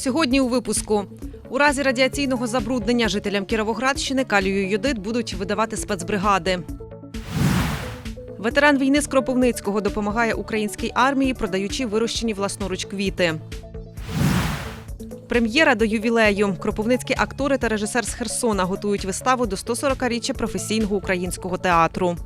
Сьогодні у випуску у разі радіаційного забруднення жителям Кіровоградщини калію йодит будуть видавати спецбригади. Ветеран війни з Кропивницького допомагає українській армії, продаючи вирощені власноруч квіти. Прем'єра до ювілею. Кропивницькі актори та режисер з Херсона готують виставу до 140-річчя професійного українського театру.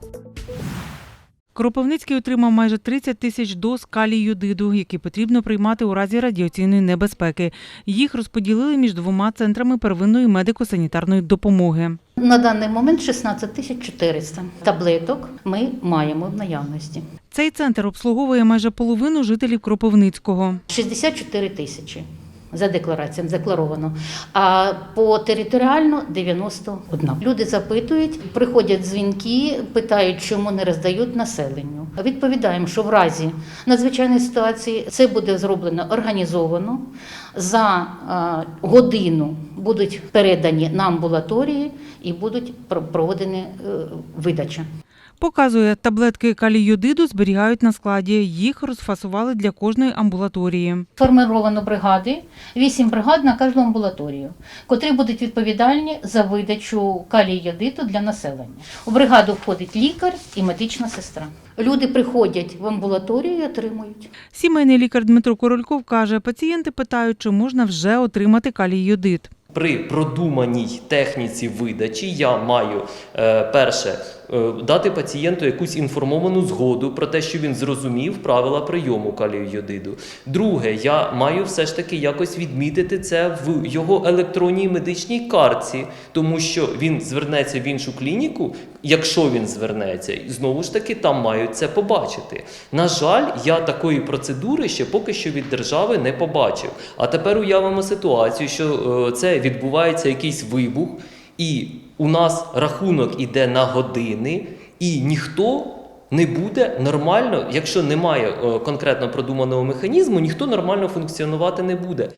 Кропивницький отримав майже 30 тисяч доз калію-йодиду, які потрібно приймати у разі радіаційної небезпеки. Їх розподілили між двома центрами первинної медико-санітарної допомоги. На даний момент 16 тисяч 400 таблеток ми маємо в наявності. Цей центр обслуговує майже половину жителів Кропивницького. 64 тисячі за деклараціями задекларовано, а по територіально 91. Люди запитують, приходять дзвінки, питають, чому не роздають населенню. Відповідаємо, що в разі надзвичайної ситуації це буде зроблено організовано. За е, годину будуть передані на амбулаторії і будуть про- проводені е, видача. Показує, таблетки калію-йодиду зберігають на складі. Їх розфасували для кожної амбулаторії. Сформировано бригади, вісім бригад на кожну амбулаторію, котрі будуть відповідальні за видачу калію йодиту для населення. У бригаду входить лікар і медична сестра. Люди приходять в амбулаторію і отримують. Сімейний лікар Дмитро Корольков каже, пацієнти питають, чи можна вже отримати калій-йодид. При продуманій техніці видачі я маю е, перше дати пацієнту якусь інформовану згоду про те, що він зрозумів правила прийому калію йодиду. Друге, я маю все ж таки якось відмітити це в його електронній медичній картці, тому що він звернеться в іншу клініку, якщо він звернеться, і знову ж таки там мають це побачити. На жаль, я такої процедури ще поки що від держави не побачив. А тепер уявимо ситуацію, що е, це відбувається якийсь вибух, і у нас рахунок іде на години, і ніхто. Не буде нормально, якщо немає е, конкретно продуманого механізму, ніхто нормально функціонувати не буде.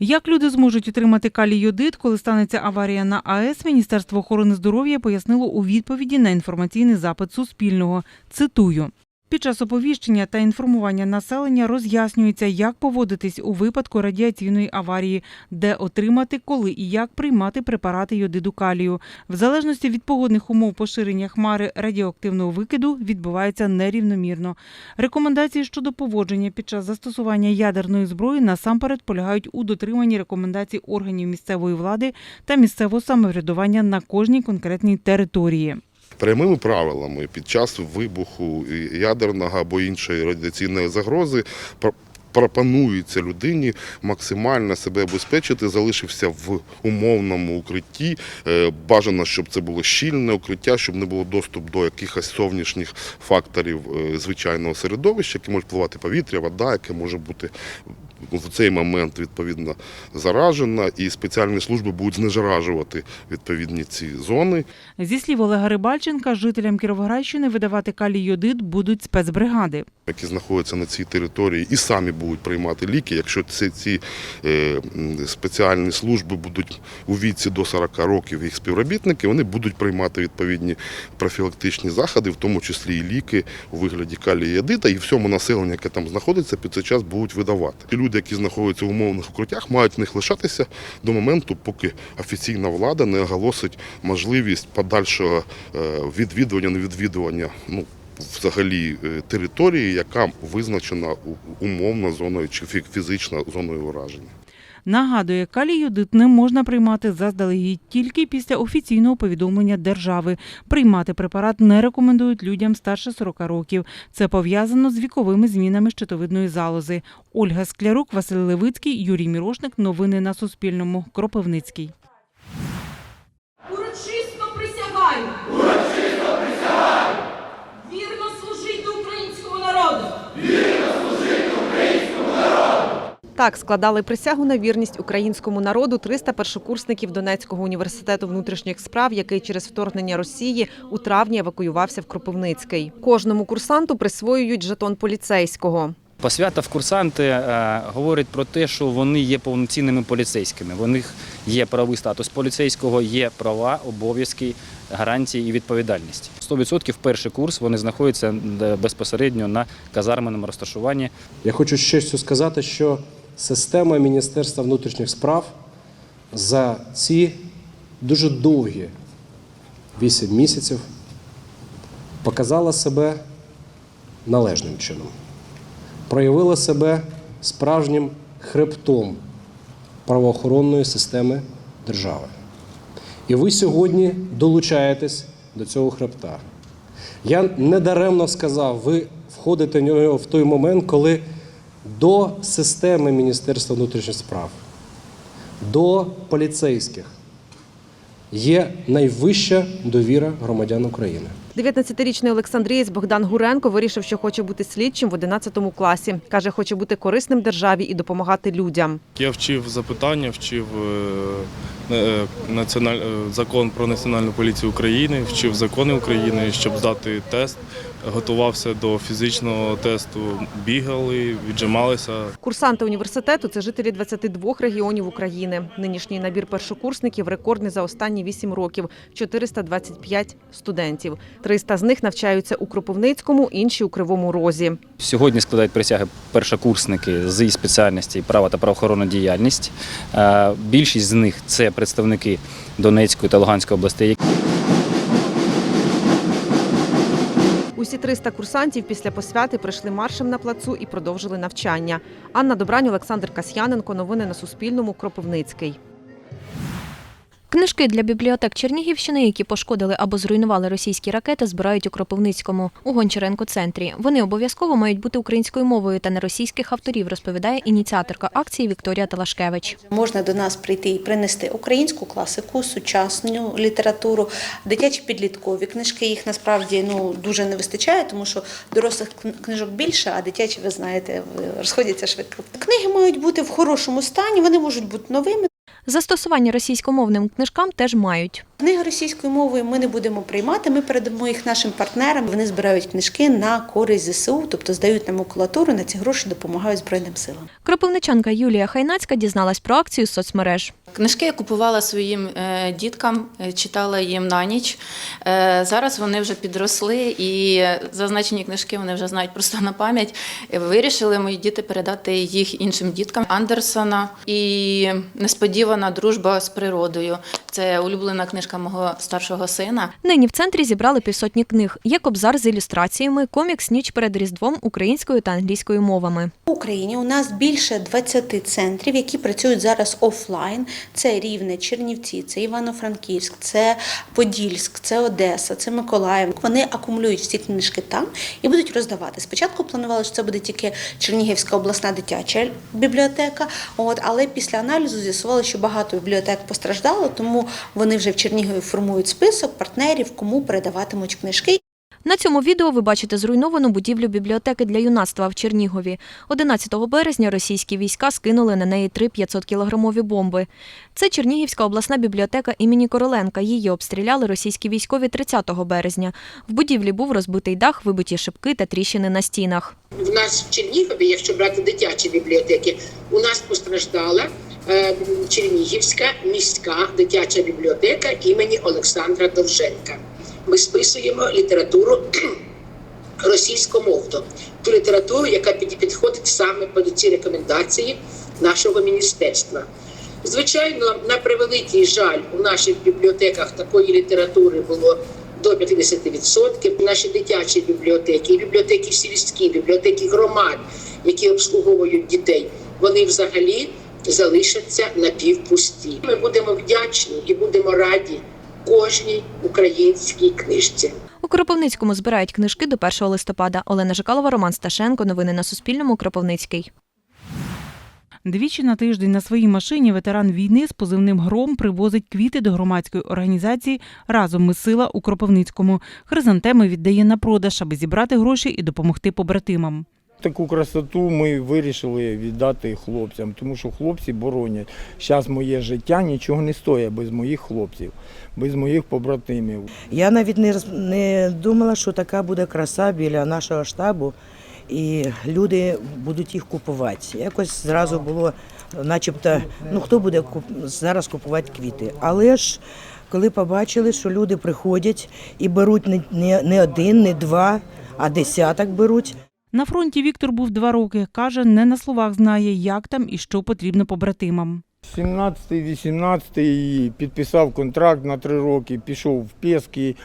Як люди зможуть отримати калій-йодид, коли станеться аварія на АЕС, Міністерство охорони здоров'я пояснило у відповіді на інформаційний запит Суспільного. Цитую. Під час оповіщення та інформування населення роз'яснюється, як поводитись у випадку радіаційної аварії, де отримати, коли і як приймати препарати йодиду калію. В залежності від погодних умов поширення хмари радіоактивного викиду відбувається нерівномірно. Рекомендації щодо поводження під час застосування ядерної зброї насамперед полягають у дотриманні рекомендацій органів місцевої влади та місцевого самоврядування на кожній конкретній території. Прямими правилами під час вибуху ядерного або іншої радіаційної загрози пр- пропонується людині максимально себе обезпечити, залишився в умовному укритті. Е, Бажано, щоб це було щільне укриття, щоб не було доступ до якихось зовнішніх факторів е, звичайного середовища, які можуть впливати повітря, вода, яке може бути в цей момент відповідно заражена, і спеціальні служби будуть знежаражувати відповідні ці зони. Зі слів Олега Рибальченка, жителям Кіровоградщини видавати калій-йодид будуть спецбригади. які знаходяться на цій території, і самі будуть приймати ліки. Якщо ці, ці е, спеціальні служби будуть у віці до 40 років їх співробітники, вони будуть приймати відповідні профілактичні заходи, в тому числі і ліки у вигляді калія ядита, і всьому населенню, яке там знаходиться, під цей час будуть видавати. І люди, які знаходяться в умовних укриттях, мають в них лишатися до моменту, поки офіційна влада не оголосить можливість подальшого е, відвідування, невідвідування. Ну, взагалі е, території, яка визначена умовно зоною чи фі- фізично зоною ураження. Нагадує, калій-йодид не можна приймати заздалегідь тільки після офіційного повідомлення держави. Приймати препарат не рекомендують людям старше 40 років. Це пов'язано з віковими змінами щитовидної залози. Ольга Склярук, Василь Левицький, Юрій Мірошник. Новини на Суспільному. Кропивницький. Так складали присягу на вірність українському народу 300 першокурсників Донецького університету внутрішніх справ, який через вторгнення Росії у травні евакуювався в Кропивницький. Кожному курсанту присвоюють жетон поліцейського. Посвята в курсанти е, говорить про те, що вони є повноцінними поліцейськими. У них є правовий статус поліцейського, є права, обов'язки, гарантії і відповідальність. 100% перший курс вони знаходяться е, безпосередньо на казарменому розташуванні. Я хочу честю сказати, що система Міністерства внутрішніх справ за ці дуже довгі 8 місяців показала себе належним чином, проявила себе справжнім хребтом правоохоронної системи держави. І ви сьогодні долучаєтесь до цього хребта. Я недаремно сказав, ви входите в нього в той момент, коли до системи Міністерства внутрішніх справ, до поліцейських є найвища довіра громадян України. 19-річний Олександрієць Богдан Гуренко вирішив, що хоче бути слідчим в 11 класі. Каже, хоче бути корисним державі і допомагати людям. Я вчив запитання, вчив е, е, національ... е, закон про національну поліцію України, вчив закони України, щоб здати тест. Готувався до фізичного тесту, бігали, віджималися. Курсанти університету це жителі 22 регіонів України. Нинішній набір першокурсників рекордний за останні 8 років 425 студентів. 300 з них навчаються у Кропивницькому, інші у Кривому Розі. Сьогодні складають присяги першокурсники з спеціальності права та правоохоронна діяльність. Е, Більшість з них це представники Донецької та Луганської областей. Усі 300 курсантів після посвяти прийшли маршем на плацу і продовжили навчання. Анна Добрань, Олександр Касьяненко. Новини на Суспільному. Кропивницький. Книжки для бібліотек Чернігівщини, які пошкодили або зруйнували російські ракети, збирають у Кропивницькому у Гончаренко центрі. Вони обов'язково мають бути українською мовою та не російських авторів, розповідає ініціаторка акції Вікторія Талашкевич. Можна до нас прийти і принести українську класику, сучасну літературу, дитячі підліткові книжки. Їх насправді ну дуже не вистачає, тому що дорослих книжок більше, а дитячі, ви знаєте, розходяться швидко. Книги мають бути в хорошому стані, вони можуть бути новими. Застосування російськомовним книжкам теж мають. Книги російською мовою ми не будемо приймати. Ми передамо їх нашим партнерам. Вони збирають книжки на користь ЗСУ, тобто здають нам макулатуру. На ці гроші допомагають збройним силам. Кропивничанка Юлія Хайнацька дізналась про акцію з соцмереж. Книжки я купувала своїм е, діткам, е, читала їм на ніч. Е, Зараз вони вже підросли і зазначені книжки вони вже знають просто на пам'ять. Вирішили мої діти передати їх іншим діткам Андерсона і несподівана дружба з природою. Це улюблена книжка мого старшого сина. Нині в центрі зібрали півсотні книг. Є кобзар з ілюстраціями, комікс ніч перед різдвом українською та англійською мовами. В Україні у нас більше 20 центрів, які працюють зараз офлайн. Це Рівне, Чернівці, це Івано-Франківськ, це Подільськ, це Одеса, це Миколаїв. Вони акумулюють всі книжки там і будуть роздавати. Спочатку планували, що це буде тільки Чернігівська обласна дитяча бібліотека. От, але після аналізу з'ясували, що багато бібліотек постраждало, тому вони вже в Чернігові формують список партнерів, кому передаватимуть книжки. На цьому відео ви бачите зруйновану будівлю бібліотеки для юнацтва в Чернігові. 11 березня російські війська скинули на неї три 500-кілограмові бомби. Це Чернігівська обласна бібліотека імені Короленка. Її обстріляли російські військові 30 березня. В будівлі був розбитий дах, вибиті шибки та тріщини на стінах. В нас в Чернігові, якщо брати дитячі бібліотеки, у нас постраждала Чернігівська міська дитяча бібліотека імені Олександра Довженка. Ми списуємо літературу російськомовну, ту літературу, яка підходить саме під ці рекомендації нашого міністерства. Звичайно, на превеликий жаль, у наших бібліотеках такої літератури було до 50%. Наші дитячі бібліотеки, бібліотеки сільські, бібліотеки громад, які обслуговують дітей, вони взагалі залишаться напівпусті. Ми будемо вдячні і будемо раді кожній українській книжці. У Кропивницькому збирають книжки до 1 листопада. Олена Жикалова, Роман Сташенко. Новини на Суспільному. Кропивницький. Двічі на тиждень на своїй машині ветеран війни з позивним Гром привозить квіти до громадської організації Разом ми сила у Кропивницькому. Хризантеми віддає на продаж, аби зібрати гроші і допомогти побратимам. Таку красоту ми вирішили віддати хлопцям, тому що хлопці боронять. Зараз моє життя нічого не стоїть без моїх хлопців, без моїх побратимів. Я навіть не, не думала, що така буде краса біля нашого штабу, і люди будуть їх купувати. Якось зразу було, начебто, ну хто буде зараз купувати квіти. Але ж коли побачили, що люди приходять і беруть не, не, не один, не два, а десяток беруть. На фронті Віктор був два роки. Каже, не на словах знає, як там і що потрібно побратимам. 17-18 підписав контракт на три роки, пішов в Пески,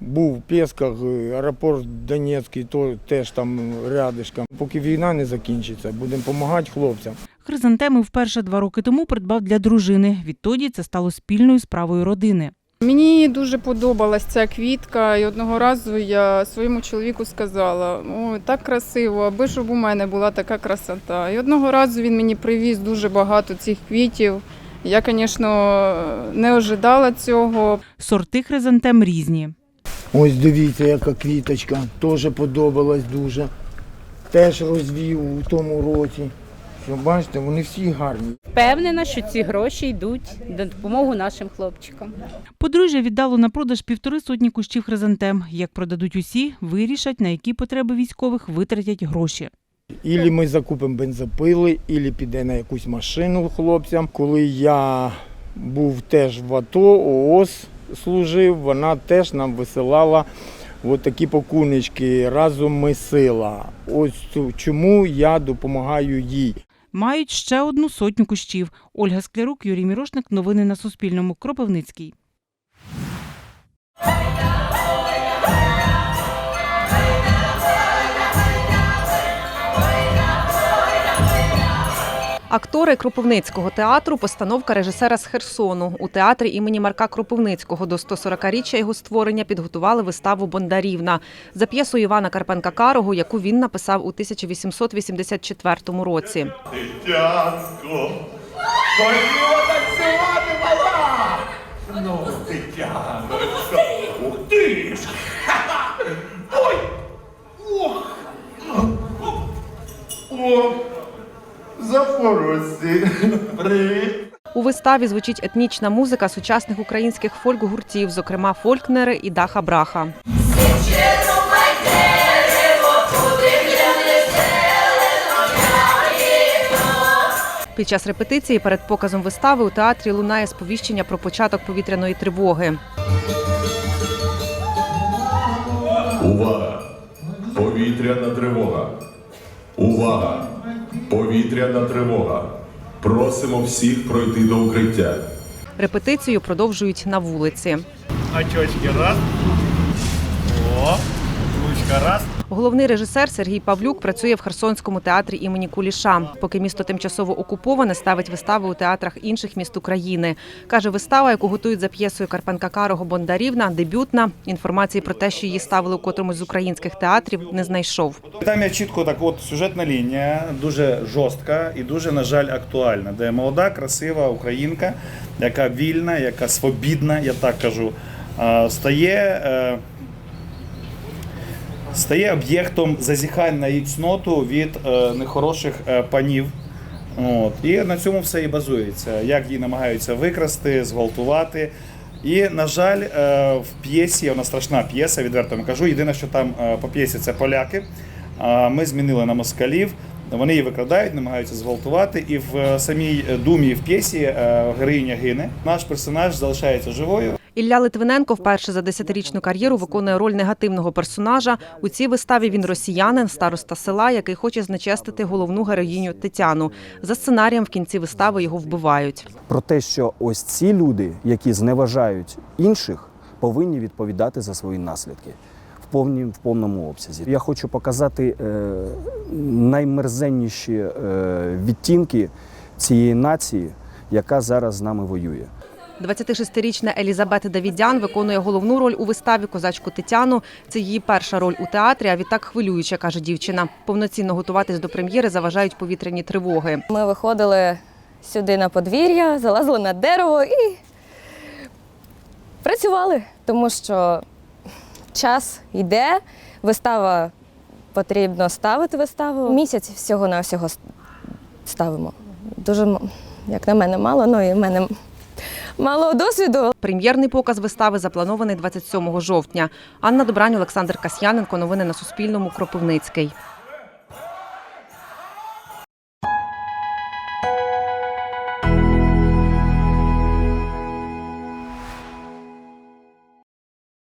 був в Песках, аеропорт Донецький, то теж там рядишком. Поки війна не закінчиться, будемо допомагати хлопцям. Хризантеми вперше два роки тому придбав для дружини. Відтоді це стало спільною справою родини. Мені дуже подобалась ця квітка, і одного разу я своєму чоловіку сказала: ой, так красиво, аби щоб у мене була така красота. І одного разу він мені привіз дуже багато цих квітів. Я, звісно, не ожидала цього. Сорти хризантем різні. Ось дивіться, яка квіточка, теж подобалась дуже. Теж розвів у тому році. Що бачите, вони всі гарні. Впевнена, що ці гроші йдуть на допомогу нашим хлопчикам. Подружжя віддало на продаж півтори сотні кущів хризантем. Як продадуть усі, вирішать, на які потреби військових витратять гроші. Ілі ми закупимо бензопили, ілі піде на якусь машину хлопцям. Коли я був теж в АТО, ООС служив, вона теж нам висилала от такі пакуночки разом ми сила. Ось цю- чому я допомагаю їй. Мають ще одну сотню кущів. Ольга Склярук, Юрій Мірошник. Новини на Суспільному. Кропивницький. Актори Кропивницького театру, постановка режисера з Херсону. У театрі імені Марка Кропивницького до 140-річчя його створення підготували виставу Бондарівна за п'єсою Івана Карпенка Карого, яку він написав у 1884 році. Дитятко! Ну! Запорожці! Привіт! У виставі звучить етнічна музика сучасних українських фольк-гуртів, зокрема Фолькнери і Даха Браха. Під час репетиції перед показом вистави у театрі лунає сповіщення про початок повітряної тривоги. Увага! Повітряна тривога! Увага! Повітряна тривога! Просимо всіх пройти до укриття. Репетицію продовжують на вулиці. Очочки раз. О, ручка раз. Головний режисер Сергій Павлюк працює в Херсонському театрі імені Куліша. Поки місто тимчасово окуповане, ставить вистави у театрах інших міст України. Каже, вистава, яку готують за п'єсою Карпенка Карого Бондарівна, дебютна. Інформації про те, що її ставили у котромусь з українських театрів, не знайшов. Там є чітко так от сюжетна лінія, дуже жорстка і дуже, на жаль, актуальна, де молода, красива українка, яка вільна, яка свобідна, я так кажу, стає, е, стає об'єктом зазіхань на її цноту від е, нехороших е, панів. От. І на цьому все і базується. Як її намагаються викрасти, зґвалтувати. І, на жаль, е, в п'єсі, вона страшна п'єса, відверто вам кажу. Єдине, що там по п'єсі це поляки. Ми змінили на москалів. Вони її викрадають, намагаються зґвалтувати. І в е, самій думі в п'єсі е, героїня гине. Наш персонаж залишається живою. Ілля Литвиненко вперше за десятирічну кар'єру виконує роль негативного персонажа. У цій виставі він росіянин, староста села, який хоче знечестити головну героїню Тетяну. За сценарієм в кінці вистави його вбивають. про те, що ось ці люди, які зневажають інших, повинні відповідати за свої наслідки повні, в повному обсязі. Я хочу показати е, наймерзенніші е, відтінки цієї нації, яка зараз з нами воює. 26-річна Елізабета Давідян виконує головну роль у виставі козачку Тетяну. Це її перша роль у театрі, а відтак хвилююча, каже дівчина. Повноцінно готуватись до прем'єри заважають повітряні тривоги. Ми виходили сюди на подвір'я, залазили на дерево і працювали, тому що час йде, вистава потрібно ставити виставу. Місяць всього на всього ставимо. Дуже, як на мене, мало, ну і в мене мало досвіду. Прем'єрний показ вистави запланований 27 жовтня. Анна Добрань, Олександр Касьяненко. Новини на Суспільному. Кропивницький.